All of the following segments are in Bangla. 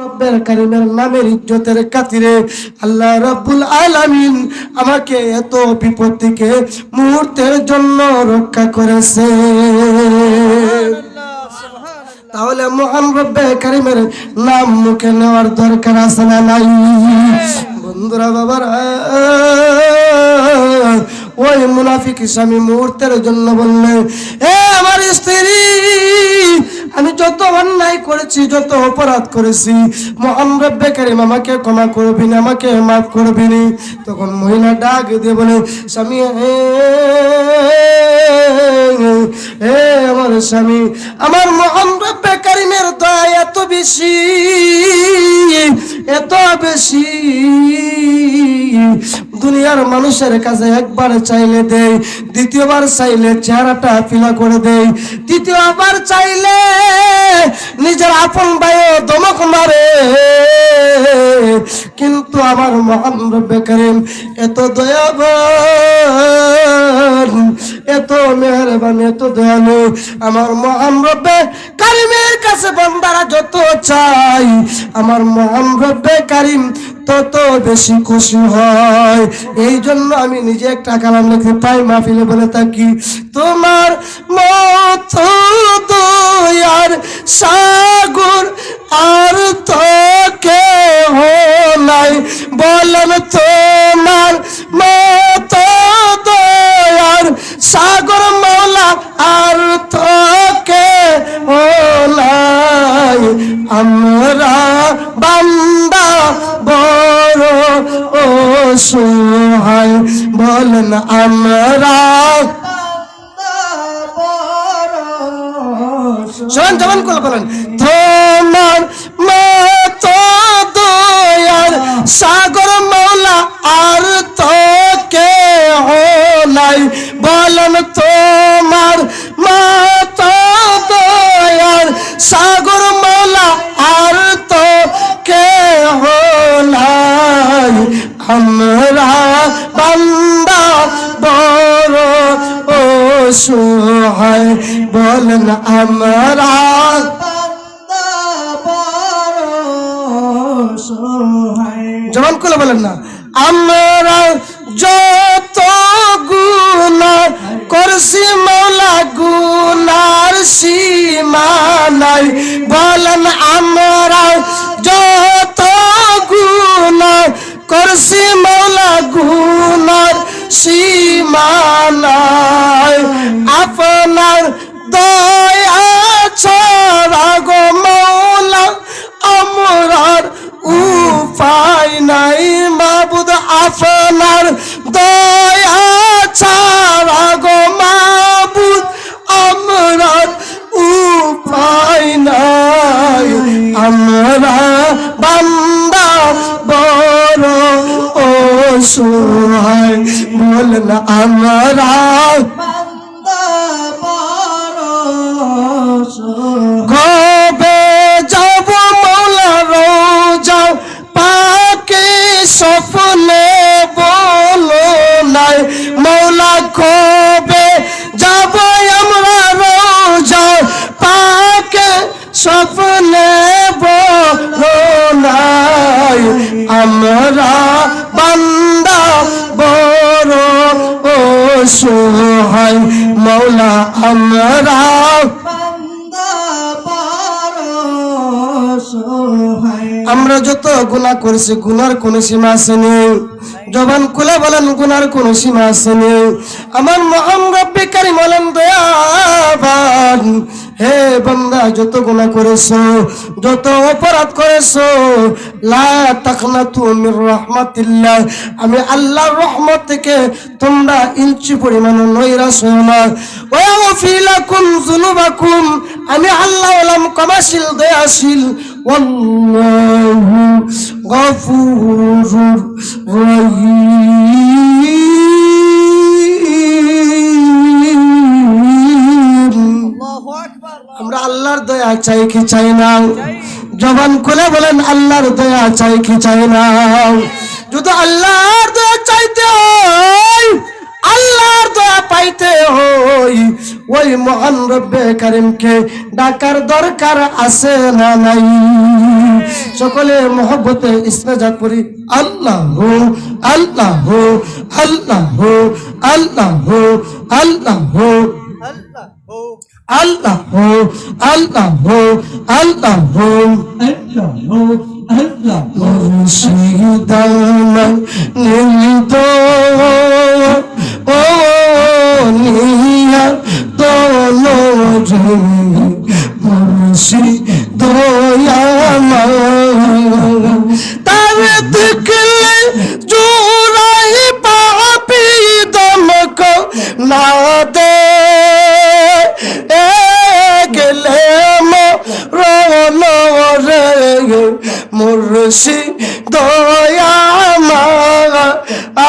রব্বের নামের ইজ্জতের খাতিরে আল্লাহ রাব্বুল আলামিন আমাকে এত বিপদ থেকে মুহূর্তের জন্য রক্ষা করেছে। তাহলে মহান রব্বে কারিমের নাম মুখে নেওয়ার দরকার আছে না নাই? বন্ধুরা, বাবারা, ওই মুনাফিক স্বামী মুহূর্তের জন্য বললে, এ আমার স্ত্রী আমি যত অন্যায় করেছি, যত অপরাধ করেছি মহান রব্বে কারিম আমাকে ক্ষমা করবি না, আমাকে মাফ করবি নি। তখন মহিলা ডাক দিয়ে বলে, স্বামী হে হে আমার স্বামী, আমার মহান রব্বে কারিমের দয়া এত বেশি এত বেশি। দুনিয়ার মানুষের কাছে একবার চাইলে দেয় দ্বিতীয়বার চাইলে চেহারাটা ফিলা করে দেয় তৃতীয়বার চাইলে নিজের আপন ভাইও দমক মারে। কিন্তু আমার মহান রব্বে করিম এত দয়াবান, এত মেহরবান, এত দয়ালু। আমার মহান রব্বে কারিমের কাছে বান্দারা যত চাই আমার মহান রব্বে কারিম তত বেশি খুশি হয়। এই জন্য আমি নিজে একটা কালাম লিখতে পাই, মাহফিলে বলে থাকি, তোমার মত দয়ার সাগর আর তো নাই বলেন তোমার মত দয়ার সাগর মৌলা আর তো কেহ নাই আমরা বান্দা বড় ও অসহায় বলেন আমরা শোন জবান করে বলেন তোমার সাগর মৌলা আর তো কে নাই বলেন তোমার মত সাগর মৌলা আর তো কে নাই আমরা বান্দা বড় অসহায়। বলেন আমরা জবান করে বলেন না। আমরা যত গুণা করছি মৌলা গুনার সীমা নাই। বলেন আমরা যত গুণা করছি মৌলা গুনার সীমা নাই। অসহায় মৌলা আমরা। আমরা যত গুণা করেছি গুনার কোন সীমা আছে নেই জবান কুলা বলেন গুনার কোন সীমা আছে নেই আমার মহান রব্বে কারিম বলেন হে বান্দা যত গুনাহ করেছ, যত অপরাধ করেছ আমি আল্লাহর রহমত থেকে তোমরা ইঞ্চি পরিমাণ নৈরাশ হও না। ওয়াগফির লাকুম যুনুবাকুম, আমি আল্লাহ হলাম ক্ষমাশীল, দয়াশীল। ওয়াল্লাহু গফুরুর রহিম। আল্লাহর দয়া চাই কি চাই না? জবান খুলে বলেন, আল্লাহর দয়া চাই কি চাই না? যদি আল্লাহর দয়া চাইতে হয়, আল্লাহর দয়া পাইতে হই ওই মহান রব্বে কারিমকে ডাকার দরকার আছে না নাই? সকলে মহব্বতে ইসমে জাত পড়ি আল্লাহ হো আল্লাহ হো আল্লাহ হো আল্লাহ হো আল্লাহ। আল্লাহ আল্লাহ আল্লাহ মুর্শিদান নিত ও নিয়া দোলো রে। মুর্শিদ দয়ামা তার দেখলে জোড়াই পাপি দমক না দে মুর্শি দয়া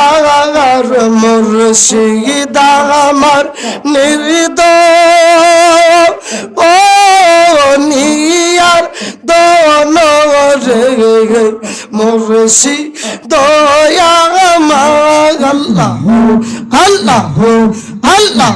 আমার মুর্শিদ আমার নির্দয়। ও নিয়ার দন রে মুর্শি দয়া আল্লাহ আল্লাহ আল্লাহ।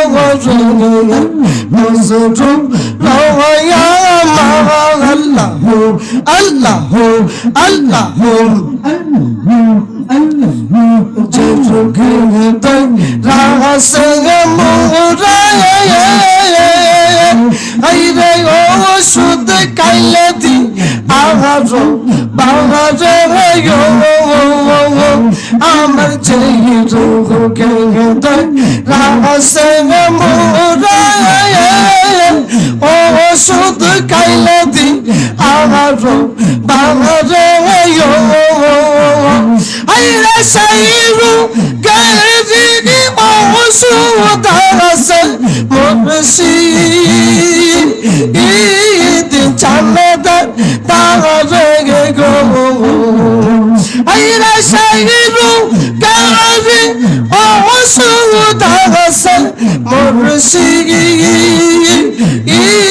رجلنا نصر له يا الله الله الله الله ওষুধ কাইলে দি আহার বাহার আমার চেয়ে রোগ কে ওষুধ খাইলে দি আমার বাবার আইলে সাইরু গায়ে দিদি ওষুধ আছে, মনসি। ঈদ চান্দার তারা রেগে গো। আইলে সাইরু গায়ে ওষুধ আছে, মনসি। ঈদ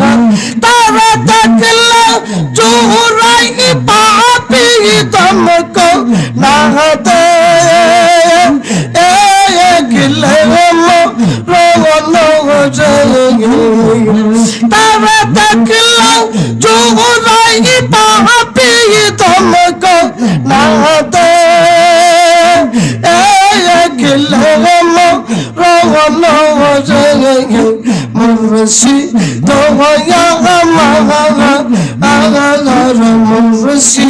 तुमको नहते তারা দেখল যোগদাই পাপি তুমকো নাহতে মুরসি তোমায় আমার আগলার মুরসি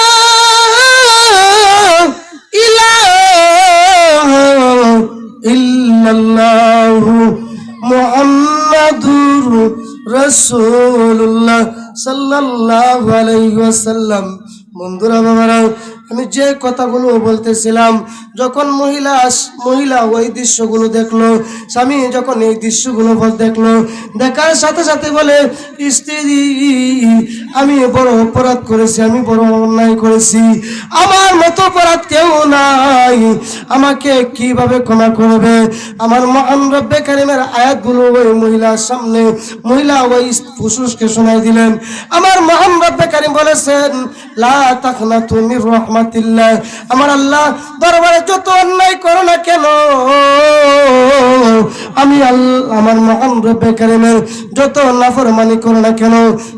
ইল্লাল্লাহু মুহাম্মাদুর রাসূলুল্লাহ সাল্লাল্লাহু আলাইহি ওয়াসাল্লাম। বন্ধুরা, বাবারা, আমি যে কথাগুলো বলতেছিলাম, যখন মহিলা মহিলা ওই দৃশ্যগুলো দেখল, স্বামী যখন এই দৃশ্যগুলো দেখল, দেখার সাথে সাথে বলে, স্ত্রী আমি বড় অপরাধ করেছি, আমি বড় অন্যায় করেছি। আমার মতো অপরাধ কেউ নাই। আমাকে কীভাবে ক্ষমা করবে? আমার মহান রব্বে কারিমের আয়াতগুলো ওই মহিলার সামনে, মহিলা ওই পুরুষকে শোনাই দিলেন। আমার মহান রব্বে কারিম বলেছেন, লা তুমি রহমাতিল্লাহ। আমার আল্লাহ দরবারে যত অন্যায় করো না কেন, আমি আল্লাহ আমার মহান রব্বে কারিমের যত নাফরমানি করো না কেন,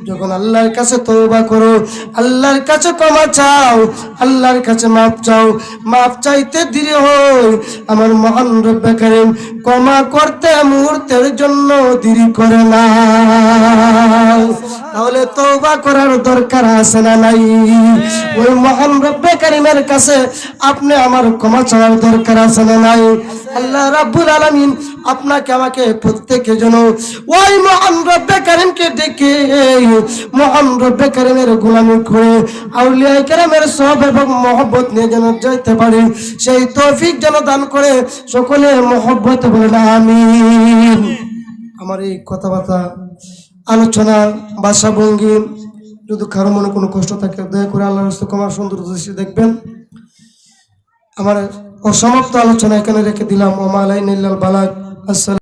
যখন আল্লাহর কাছে তওবা করো, আল্লাহর কাছে ক্ষমা চাও, আল্লাহর কাছে মাপ চাও মাপ চাইতে দেরি হয়। আমার মহান রব্বে কারিম ক্ষমা করতে মুহূর্তের জন্য দেরি করে না। তওবা করার দরকার আছে না নাই? ওই মহান রব্বে কারিমের কাছে আপনি আমার ক্ষমা চাওয়ার দরকার আছে না নাই? আল্লাহ রাব্বুল আলামিন আপনাকে, আমাকে প্রত্যেকে যেন ওই মহান রব্বে কারিমকে ডেকে মহান রব্বে কারিমের গোলামি করে আউলিয়া কারিমের সব এবং মহব্বত নিয়ে যেন যাইতে পারে। সেই তৌফিক যেন দান করে সকলে মহব্বত বলে আমিন। আমার এই কথাবার্তা আলোচনা, বাসা ভঙ্গি, যদি কারও মনে কোনো কষ্ট থাকে, দয়া করে আল্লাহ রাস্তা কুমার সুন্দর দৃষ্টি দেখবেন। আমার অসমাপ্ত আলোচনা এখানে রেখে দিলাম। ওমালাই নীলাল বালাক আসসালাম